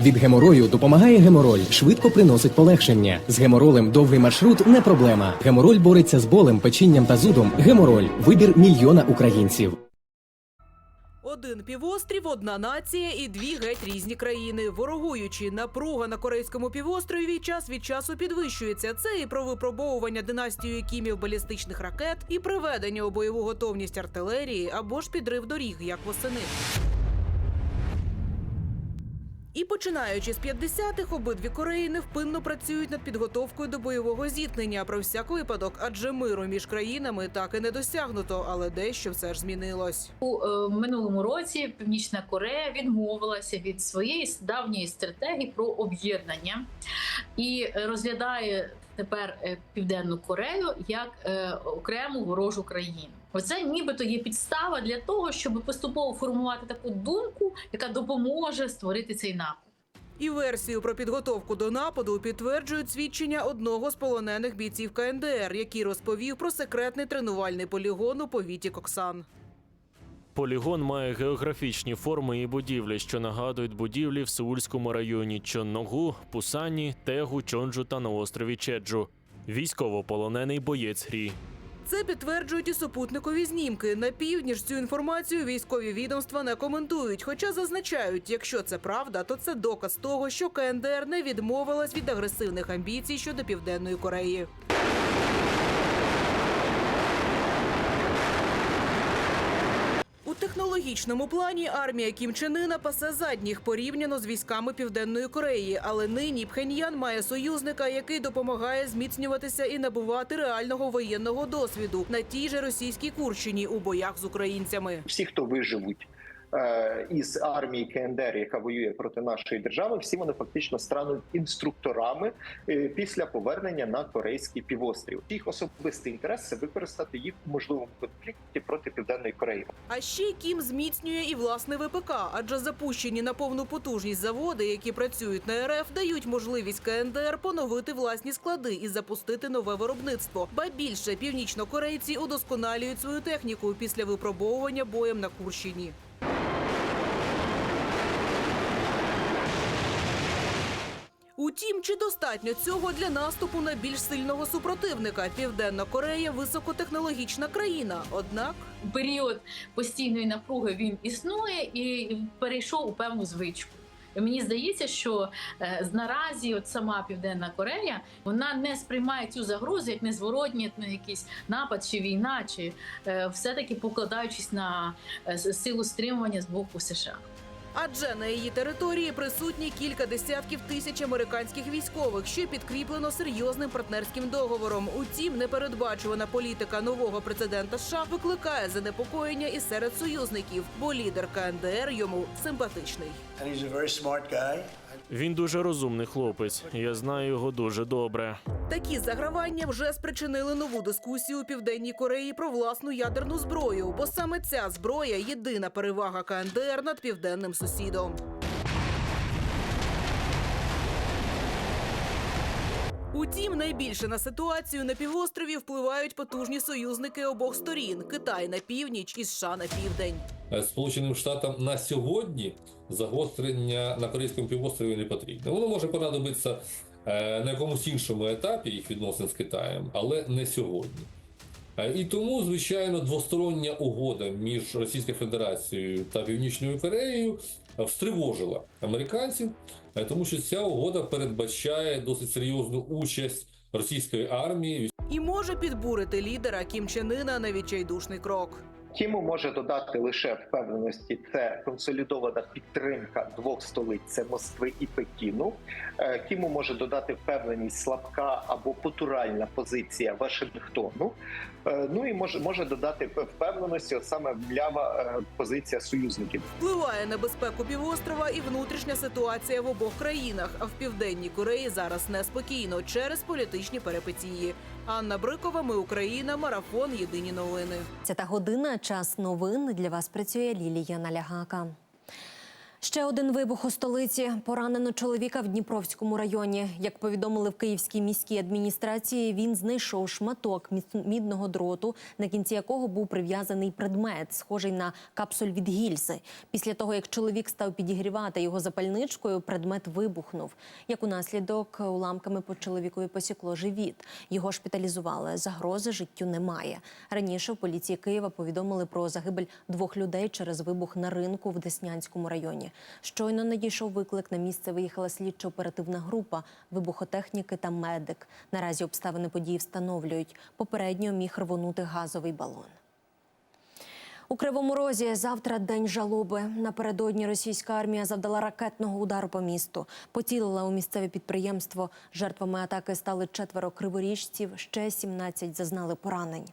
Від геморою допомагає гемороль, швидко приносить полегшення. З геморолем довгий маршрут не проблема. Гемороль бореться з болем, печінням та зудом. Гемороль вибір мільйона українців. Один півострів, одна нація і дві геть різні країни. Ворогуючи, напруга на корейському півострові час від часу підвищується. Це і про випробовування династією кімів балістичних ракет, і приведення у бойову готовність артилерії або ж підрив доріг, як восени. І починаючи з 50-х, обидві Кореї невпинно працюють над підготовкою до бойового зіткнення про всяк випадок, адже миру між країнами так і не досягнуто, але дещо все ж змінилось. У е, минулому році Північна Корея відмовилася від своєї давньої стратегії про об'єднання і розглядає тепер е, Південну Корею як е, окрему ворожу країну. Оце нібито є підстава для того, щоб поступово формувати таку думку, яка допоможе створити цей напад. І версію про підготовку до нападу підтверджують свідчення одного з полонених бійців КНДР, який розповів про секретний тренувальний полігон у повіті Коксан. Полігон має географічні форми і будівлі, що нагадують будівлі в Сеульському районі Чонногу, Пусані, Тегу, Чонджу та на острові Чеджу. Військовополонений боєць грі. Це підтверджують і супутникові знімки. На півдні ж цю інформацію військові відомства не коментують. Хоча зазначають, якщо це правда, то це доказ того, що КНДР не відмовилась від агресивних амбіцій щодо південної Кореї. Технологічному плані армія Кім Чен Ына пасе задніх порівняно з військами Південної Кореї, але нині Пхеньян має союзника, який допомагає зміцнюватися і набувати реального воєнного досвіду на тій же російській Курщині у боях з українцями. всі, хто виживуть із армії КНДР, яка воює проти нашої держави, всі вони фактично стануть інструкторами е, після повернення на корейський півострів. Їх особистий інтерес це використати їх у можливому конфлікті проти південної Кореї. А ще Кім зміцнює і власне ВПК, адже запущені на повну потужність заводи, які працюють на РФ, дають можливість КНДР поновити власні склади і запустити нове виробництво. Ба більше північнокорейці удосконалюють свою техніку після випробовування боєм на Курщині. Утім, чи достатньо цього для наступу на більш сильного супротивника? Південна Корея високотехнологічна країна. Однак період постійної напруги він існує і перейшов у певну звичку. Мені здається, що е, наразі от сама Південна Корея вона не сприймає цю загрозу як незворотній на якийсь напад чи війна, чи е, все-таки покладаючись на е, силу стримування з боку США. Адже на її території присутні кілька десятків тисяч американських військових, що підкріплено серйозним партнерським договором. Утім, непередбачувана політика нового президента США викликає занепокоєння і серед союзників, бо лідер КНДР йому симпатичний. Він дуже розумний хлопець. Я знаю його дуже добре. Такі загравання вже спричинили нову дискусію у південній Кореї про власну ядерну зброю, бо саме ця зброя єдина перевага КНДР над південним сусідом. Утім, найбільше на ситуацію на півострові впливають потужні союзники обох сторін: Китай на північ і США на південь. Е, Сполученим Штатам на сьогодні загострення на Корейському півострові не потрібно. Воно може понадобитися е, на якомусь іншому етапі їх відносин з Китаєм, але не сьогодні. Е, І тому, звичайно, двостороння угода між Російською Федерацією та Північною Кореєю встривожила американців, е, тому що ця угода передбачає досить серйозну участь російської армії І може підбурити лідера Кім Чен Іна на відчайдушний крок. Тіму може додати лише впевненості. Це консолідована підтримка двох столиць це Москви і Пекіну. Е, Кіму може додати впевненість слабка або потуральна позиція Вашингтону. Е, Ну і може може додати впевненості, саме млява е, позиція союзників. Впливає на безпеку півострова і внутрішня ситуація в обох країнах. А в південній Кореї зараз неспокійно через політичні перипетії. Анна Брикова, ми Україна, марафон. Єдині новини. Це та година. Час новин для вас працює Лілія Налягака. Ще один вибух у столиці. Поранено чоловіка в Дніпровському районі. Як повідомили в Київській міській адміністрації, він знайшов шматок мідного дроту, на кінці якого був прив'язаний предмет, схожий на капсуль від гільзи. Після того, як чоловік став підігрівати його запальничкою, предмет вибухнув. Як у наслідок уламками по чоловікові посікло живіт. Його шпиталізували. Загрози життю немає. Раніше в поліції Києва повідомили про загибель двох людей через вибух на ринку в Деснянському районі. Щойно надійшов виклик. На місце виїхала слідчо-оперативна група, вибухотехніки та медик. Наразі обставини події встановлюють. Попередньо міг рвонути газовий балон. У Кривому Розі завтра день жалоби. Напередодні російська армія завдала ракетного удару по місту. Поцілила у місцеве підприємство. Жертвами атаки стали четверо криворіжців, ще 17 зазнали поранень.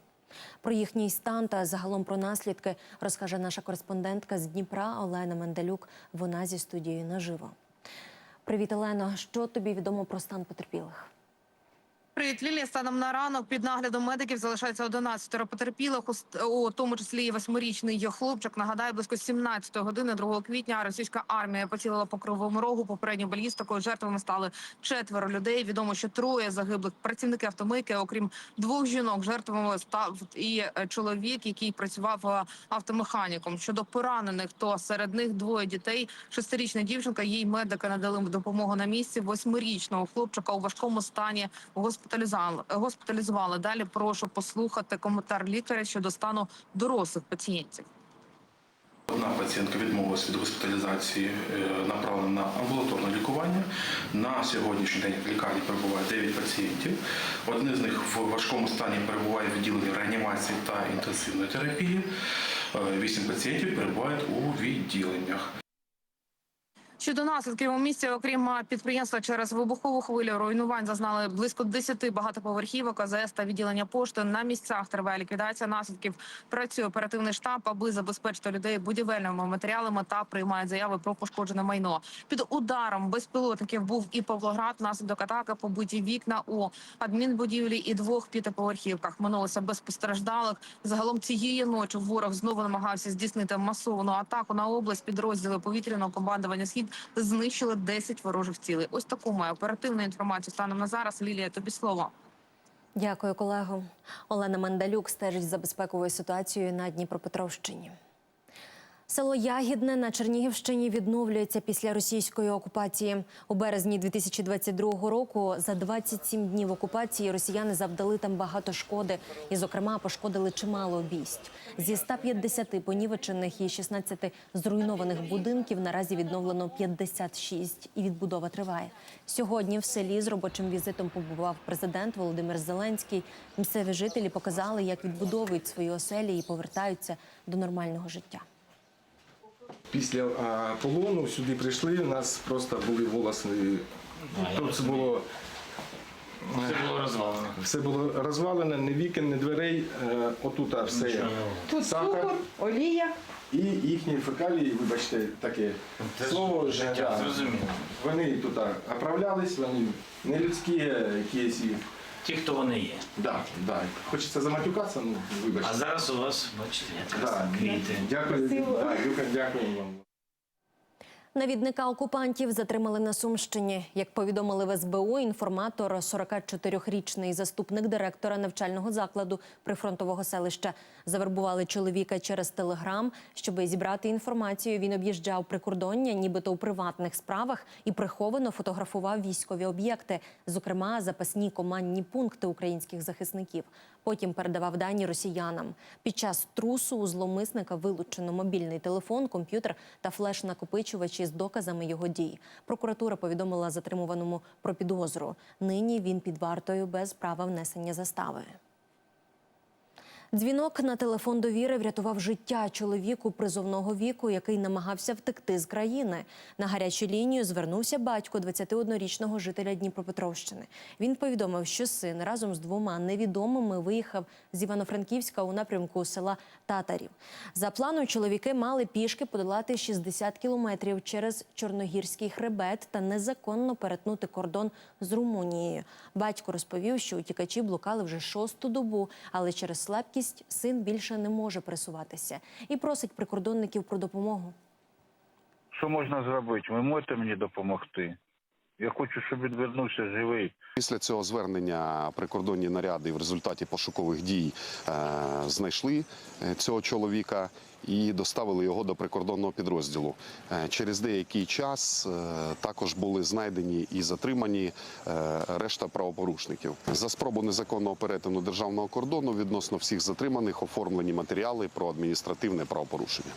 Про їхній стан та загалом про наслідки розкаже наша кореспондентка з Дніпра Олена Менделюк. Вона зі студією наживо. Привіт, Олено. Що тобі відомо про стан потерпілих? Привіт, Лілія. Станом на ранок під наглядом медиків залишається 11 потерпілих, у тому числі і восьмирічний хлопчик. Нагадаю, близько 17 години 2 квітня російська армія поцілила по кривому рогу. Попередньо балістикою жертвами стали четверо людей. Відомо, що троє загиблих працівники автомийки, окрім двох жінок, жертвами став і е, чоловік, який працював е, автомеханіком. Щодо поранених, то серед них двоє дітей. Шестирічна дівчинка, їй медики надали допомогу на місці. Восьмирічного хлопчика у важкому стані госпіталізували. госпіталізували. Далі прошу послухати коментар лікаря щодо стану дорослих пацієнтів. Одна пацієнтка відмовилася від госпіталізації, е, направлена на амбулаторне лікування. На сьогоднішній день в лікарні перебуває 9 пацієнтів. Один з них в важкому стані перебуває в відділенні реанімації та інтенсивної терапії. Е, Вісім пацієнтів перебувають у відділеннях. Щодо наслідків у місті, окрім підприємства через вибухову хвилю, руйнувань зазнали близько 10 багатоповерхівок, АЗС та відділення пошти. На місцях триває ліквідація наслідків. Працює оперативний штаб, аби забезпечити людей будівельними матеріалами та приймають заяви про пошкоджене майно. Під ударом безпілотників був і Павлоград. Наслідок атаки побиті вікна у адмінбудівлі і двох п'ятиповерхівках. Минулося без постраждалих. Загалом цієї ночі ворог знову намагався здійснити масовану атаку на область. Підрозділи повітряного командування схід знищили 10 ворожих цілей. Ось таку має оперативну інформацію станом на зараз. Лілія, тобі слово. Дякую, колего. Олена Мандалюк стежить за безпековою ситуацією на Дніпропетровщині. Село Ягідне на Чернігівщині відновлюється після російської окупації. У березні 2022 року за 27 днів окупації росіяни завдали там багато шкоди і, зокрема, пошкодили чимало обійсть. Зі 150 понівечених і 16 зруйнованих будинків наразі відновлено 56 і відбудова триває. Сьогодні в селі з робочим візитом побував президент Володимир Зеленський. Місцеві жителі показали, як відбудовують свої оселі і повертаються до нормального життя. Після а, полону сюди прийшли, у нас просто були волоси. Тут було все було розвалено. Все було розвалено, ні вікон, ні дверей. Е, Отут а, все. Тут Сахар. цукор, олія. І їхні фекалії, вибачте, таке слово життя. Вони тут оправлялись, вони не людські якісь. Ті, хто вони є. Да, да. Хочеться заматюкатися, ну вибачте. А зараз у вас, бачите, якраз Да. квіти. Дякую, да, дякую, дякую вам. Навідника окупантів затримали на Сумщині. Як повідомили в СБУ, інформатор, 44-річний заступник директора навчального закладу прифронтового селища, завербували чоловіка через телеграм. Щоб зібрати інформацію, він об'їжджав прикордоння, нібито у приватних справах, і приховано фотографував військові об'єкти, зокрема запасні командні пункти українських захисників. Потім передавав дані росіянам. Під час трусу у зломисника вилучено мобільний телефон, комп'ютер та флеш-накопичувачі з доказами його дій. Прокуратура повідомила затримуваному про підозру. Нині він під вартою без права внесення застави. Дзвінок на телефон довіри врятував життя чоловіку призовного віку, який намагався втекти з країни. На гарячу лінію звернувся батько 21-річного жителя Дніпропетровщини. Він повідомив, що син разом з двома невідомими виїхав з Івано-Франківська у напрямку села Татарів. За планом чоловіки мали пішки подолати 60 кілометрів через Чорногірський хребет та незаконно перетнути кордон з Румунією. Батько розповів, що утікачі блукали вже шосту добу, але через слабкість син більше не може пересуватися і просить прикордонників про допомогу. Що можна зробити? Ви можете мені допомогти? Я хочу, щоб він вернувся живий. Після цього звернення прикордонні наряди в результаті пошукових дій е, знайшли е, цього чоловіка і доставили його до прикордонного підрозділу. Е, через деякий час е, також були знайдені і затримані е, решта правопорушників. За спробу незаконного перетину державного кордону відносно всіх затриманих оформлені матеріали про адміністративне правопорушення.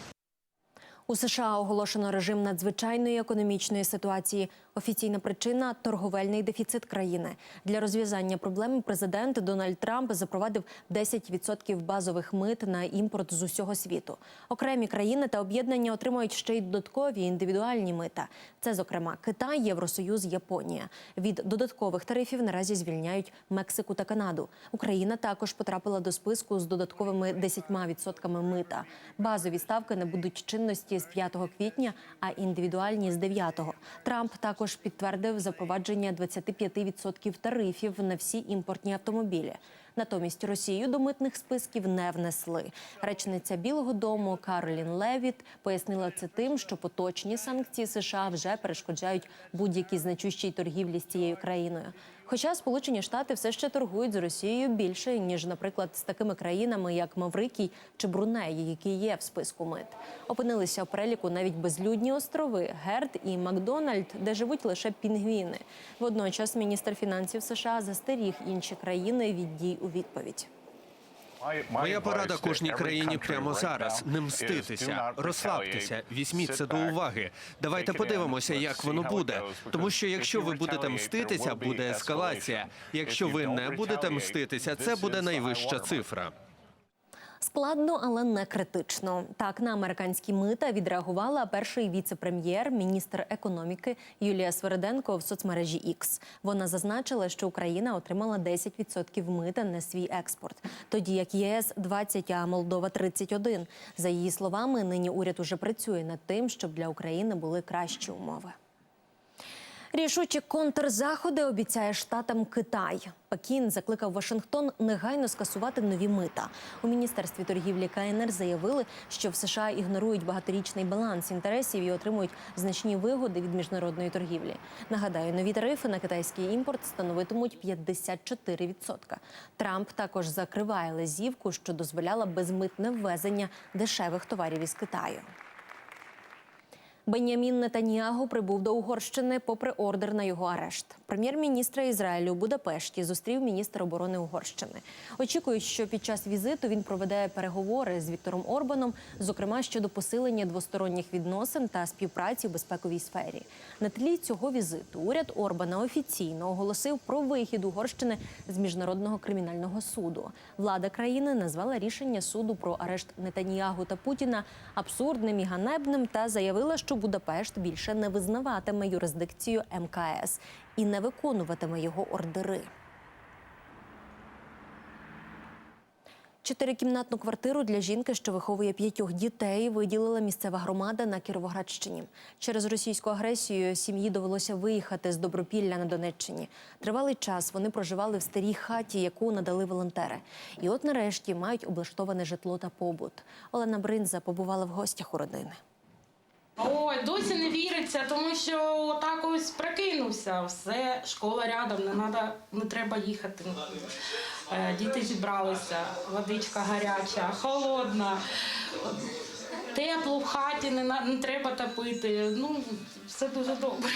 У США оголошено режим надзвичайної економічної ситуації. Офіційна причина торговельний дефіцит країни. Для розв'язання проблеми президент Дональд Трамп запровадив 10% базових мит на імпорт з усього світу. Окремі країни та об'єднання отримують ще й додаткові індивідуальні мита. Це, зокрема, Китай, Євросоюз, Японія. Від додаткових тарифів наразі звільняють Мексику та Канаду. Україна також потрапила до списку з додатковими 10% мита. Базові ставки не будуть чинності з 5 квітня, а індивідуальні з 9. Трамп також підтвердив запровадження 25% тарифів на всі імпортні автомобілі. Натомість Росію до митних списків не внесли. Речниця Білого Дому Каролін Левіт пояснила це тим, що поточні санкції США вже перешкоджають будь-якій значущій торгівлі з цією країною. Хоча Сполучені Штати все ще торгують з Росією більше ніж, наприклад, з такими країнами, як Маврикій чи Бруней, які є в списку мит. Опинилися у переліку навіть безлюдні острови Герд і Макдональд, де живуть лише пінгвіни. Водночас міністр фінансів США застеріг інші країни від дій у відповідь. Моя порада кожній країні прямо зараз не мститися, розслабтеся, візьміть це до уваги. Давайте подивимося, як воно буде. Тому що якщо ви будете мститися, буде ескалація. Якщо ви не будете мститися, це буде найвища цифра. Складно, але не критично. Так на американські мита відреагувала перший віце-прем'єр, міністр економіки Юлія Свериденко в соцмережі X. Вона зазначила, що Україна отримала 10% мита на свій експорт, тоді як ЄС 20, а Молдова 31. За її словами, нині уряд уже працює над тим, щоб для України були кращі умови. Рішучі контрзаходи обіцяє штатам Китай. Пекін закликав Вашингтон негайно скасувати нові мита. У міністерстві торгівлі КНР заявили, що в США ігнорують багаторічний баланс інтересів і отримують значні вигоди від міжнародної торгівлі. Нагадаю, нові тарифи на китайський імпорт становитимуть 54%. Трамп також закриває лазівку, що дозволяла безмитне ввезення дешевих товарів із Китаю. Бенямін Нетаньягу прибув до Угорщини попри ордер на його арешт. Прем'єр-міністра Ізраїлю у Будапешті зустрів міністр оборони Угорщини. Очікують, що під час візиту він проведе переговори з Віктором Орбаном, зокрема щодо посилення двосторонніх відносин та співпраці в безпековій сфері. На тлі цього візиту уряд Орбана офіційно оголосив про вихід Угорщини з міжнародного кримінального суду. Влада країни назвала рішення суду про арешт Нетаньягу та Путіна абсурдним і ганебним та заявила, що Будапешт більше не визнаватиме юрисдикцію МКС і не виконуватиме його ордери. Чотирикімнатну квартиру для жінки, що виховує п'ятьох дітей, виділила місцева громада на Кіровоградщині. Через російську агресію сім'ї довелося виїхати з Добропілля на Донеччині. Тривалий час вони проживали в старій хаті, яку надали волонтери. І от нарешті мають облаштоване житло та побут. Олена Бринза побувала в гостях у родини. Ой, досі не віриться, тому що отак ось прикинувся. Все, школа рядом, не надо, не треба їхати. Е, Діти зібралися, водичка гаряча, холодна, тепло в хаті, не, не треба топити. Ну, все дуже добре.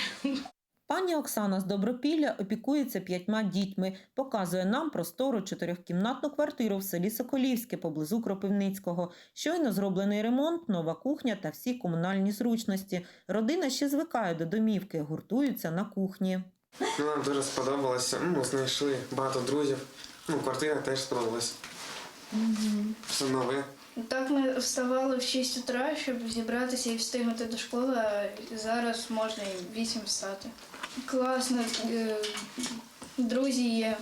Пані Оксана з Добропілля опікується п'ятьма дітьми, показує нам простору чотирьохкімнатну квартиру в селі Соколівське поблизу Кропивницького. Щойно зроблений ремонт, нова кухня та всі комунальні зручності. Родина ще звикає до домівки, гуртуються на кухні. Ну, нам дуже сподобалося. Ну, знайшли багато друзів. Ну, квартира теж сподобалась. Все нове. Так ми вставали в 6 утра, щоб зібратися і встигнути до школи, а зараз можна і в 8 встати. Класно, е, друзі є.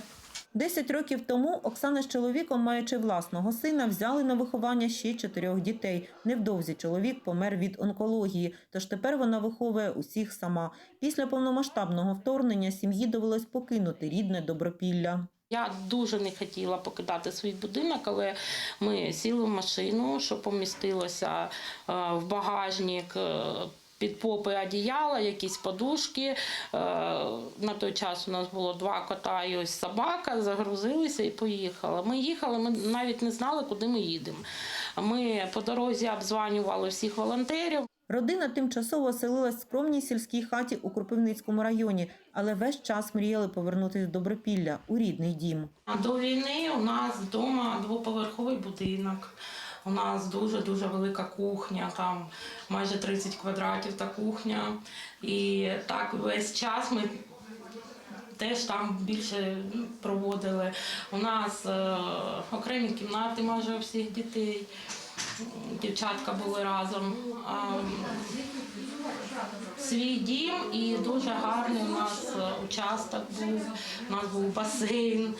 Десять років тому Оксана з чоловіком, маючи власного сина, взяли на виховання ще чотирьох дітей. Невдовзі чоловік помер від онкології, тож тепер вона виховує усіх сама. Після повномасштабного вторгнення сім'ї довелось покинути рідне Добропілля. Я дуже не хотіла покидати свій будинок, але ми сіли в машину, що помістилося е, в багажник. е, під попи одіяла, якісь подушки. Е, На той час у нас було два кота і ось собака, загрузилися і поїхали. Ми їхали, ми навіть не знали, куди ми їдемо. Ми по дорозі обзванювали всіх волонтерів. Родина тимчасово оселилась в скромній сільській хаті у Кропивницькому районі, але весь час мріяли повернутися до Добропілля у рідний дім. До війни у нас вдома двоповерховий будинок. У нас дуже дуже велика кухня, там майже 30 квадратів та кухня. І так весь час ми теж там більше проводили. У нас е, окремі кімнати майже у всіх дітей. Дівчатка були разом. Свій дім і дуже гарний у нас е, участок був. У нас був басейн,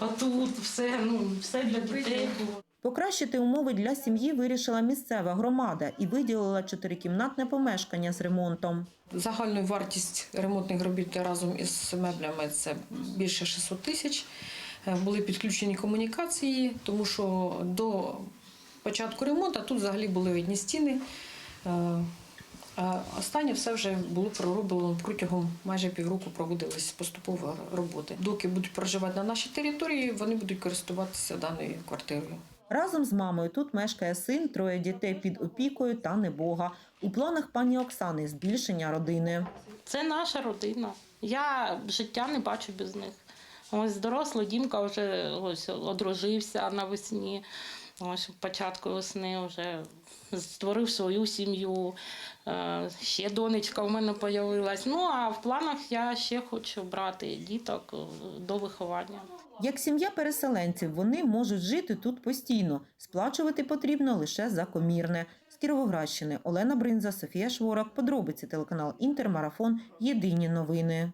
батут, все, ну, все для дітей було. Покращити умови для сім'ї вирішила місцева громада і виділила чотирикімнатне помешкання з ремонтом. Загальна вартість ремонтних робіт разом із меблями це більше 600 тисяч. Е, Були підключені комунікації, тому що до початку ремонту тут взагалі були одні стіни. Е, А останнє все вже було пророблено протягом майже півроку проводились поступово роботи. Доки будуть проживати на нашій території, вони будуть користуватися даною квартирою. Разом з мамою тут мешкає син, троє дітей під опікою та небога. У планах пані Оксани збільшення родини. Це наша родина. Я життя не бачу без них. Ось дорослий Дімка вже ось одружився навесні. Ось початку весни вже створив свою сім'ю. Е, Ще донечка у мене з'явилась. Ну а в планах я ще хочу брати діток е, до виховання. Як сім'я переселенців, вони можуть жити тут постійно. Сплачувати потрібно лише за комірне. З Кіровоградщини Олена Бринза, Софія Шворак. Подробиці телеканал Інтермарафон. Єдині новини.